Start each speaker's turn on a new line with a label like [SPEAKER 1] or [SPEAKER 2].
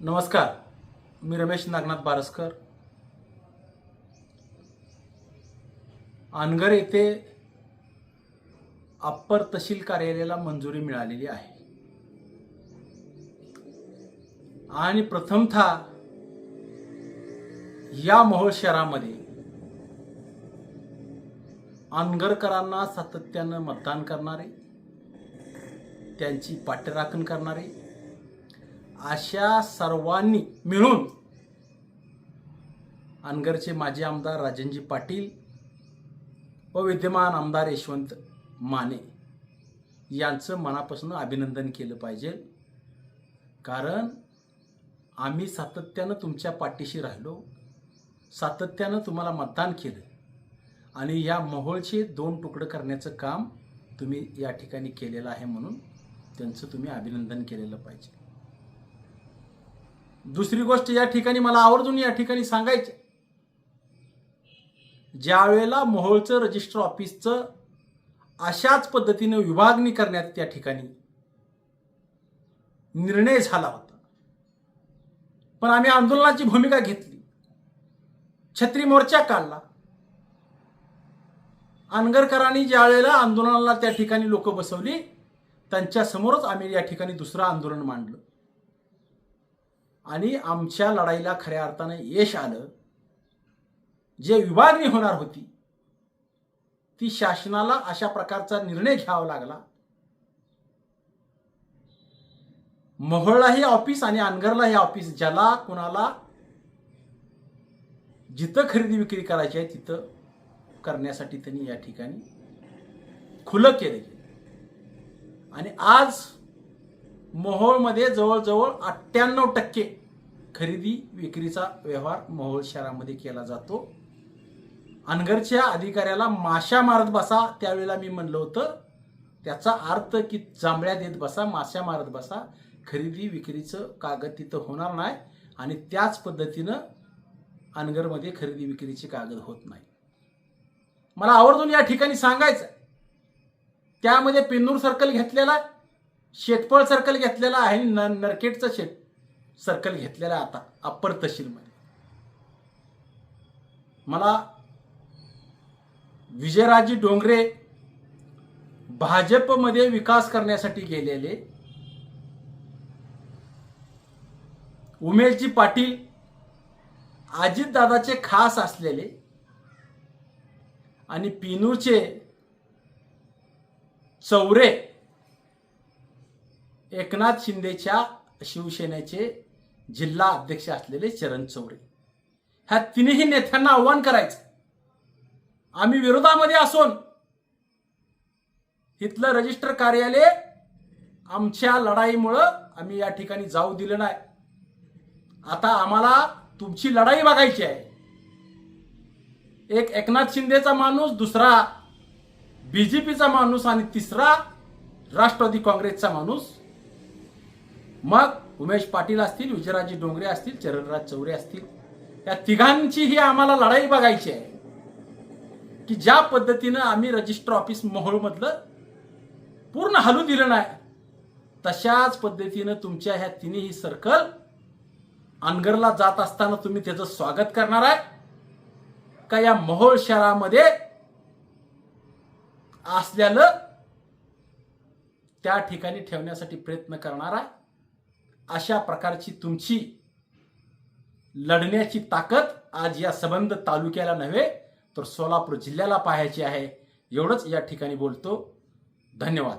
[SPEAKER 1] नमस्कार मी रमेश नागनाथ बारसकर. अनगर येथे अप्पर तहसील कार्यालयाला मंजुरी मिळालेली आहे. आणि प्रथमतः या मोहोळ शहरामध्ये अनगरकरांना सातत्यानं मतदान करणारे त्यांची पाठराखण करणारे अशा सर्वांनी मिळून अनगरचे माजी आमदार राजनजी पाटील व विद्यमान आमदार यशवंत माने यांचं मनापासून अभिनंदन केलं पाहिजे. कारण आम्ही सातत्यानं तुमच्या पाठीशी राहिलो सातत्यानं तुम्हाला मतदान केलं आणि या महोळचे दोन तुकडं करण्याचं काम तुम्ही या ठिकाणी केलेलं आहे म्हणून त्यांचं तुम्ही अभिनंदन केलेलं पाहिजे. दुसरी गोष्ट या ठिकाणी मला आवर्जून या ठिकाणी सांगायचे ज्या वेळेला मोहोळचं रजिस्टर ऑफिसचं अशाच पद्धतीने विभागणी करण्यात त्या ठिकाणी निर्णय झाला होता. पण आम्ही आंदोलनाची भूमिका घेतली. छत्री मोर्चा काढला. अनगरकरांनी ज्या वेळेला आंदोलनाला त्या ठिकाणी लोक बसवली त्यांच्यासमोरच आम्ही या ठिकाणी दुसरं आंदोलन मांडलं. आणि आमच्या लढाईला खऱ्या अर्थानं यश आलं. जे विभागणी होणार होती ती शासनाला अशा प्रकारचा निर्णय घ्यावा लागला. मोहळला हे ऑफिस आणि अनगरला हे ऑफिस ज्याला कुणाला जिथं खरेदी विक्री करायची आहे तिथं करण्यासाठी त्यांनी या ठिकाणी खुलं केलं आणि आज मोहोळमध्ये जवळजवळ अठ्ठ्याण्णव टक्के खरेदी विक्रीचा व्यवहार मोहोळ शहरामध्ये केला जातो. अनगरच्या अधिकाऱ्याला माशा मारत बसा त्यावेळेला मी म्हणलं होतं त्याचा अर्थ की जांभळ्या देत बसा माश्या मारत बसा खरेदी विक्रीचं कागद तिथं होणार नाही आणि त्याच पद्धतीनं अनगरमध्ये खरेदी विक्रीची कागद होत नाही. मला आवर्जून या ठिकाणी सांगायचं त्यामध्ये पेन्नूर सर्कल घेतलेला आहे, शेतफळ सर्कल घेतलेला आहे न नरकेटचं शेत. सर्कल घेतलेला आहे आता अप्पर तहसीलमध्ये. मला विजयराजी डोंगरे भाजपमध्ये विकास करण्यासाठी गेलेले उमेशजी पाटील अजितदादाचे खास असलेले आणि पिनूचे चौरे एकनाथ शिंदेच्या शिवसेनेचे जिल्हा अध्यक्ष असलेले चरण चौरे. ह्या तिन्ही नेत्यांना आव्हान करायचं. आम्ही विरोधामध्ये असून इथलं रजिस्टर कार्यालय आमच्या लढाईमुळं आम्ही या ठिकाणी जाऊ दिलं नाही. आता आम्हाला तुमची लढाई बघायची आहे. एक एकनाथ शिंदेचा माणूस दुसरा बीजेपीचा माणूस आणि तिसरा राष्ट्रवादी काँग्रेसचा माणूस मग उमेश पाटील असतील विजयराजे डोंगरे असतील चरणराज चौरे असतील या तिघांची ही आम्हाला लढाई बघायची आहे. की ज्या पद्धतीनं आम्ही रजिस्टर ऑफिस मोहोळमधलं पूर्ण हलू दिलं नाही तशाच पद्धतीनं तुमच्या ह्या तिन्ही सर्कल अनगरला जात असताना तुम्ही त्याचं स्वागत करणार आहे. का या मोहोळ शहरामध्ये असलेलं त्या ठिकाणी ठेवण्यासाठी प्रयत्न करणार आहे. अशा प्रकारची तुमची लढण्याची ताकद आज या संबंध तालुक्याला नव्हे तर सोलापूर जिल्ह्याला पाहायची आहे. एवढंच या ठिकाणी बोलतो. धन्यवाद.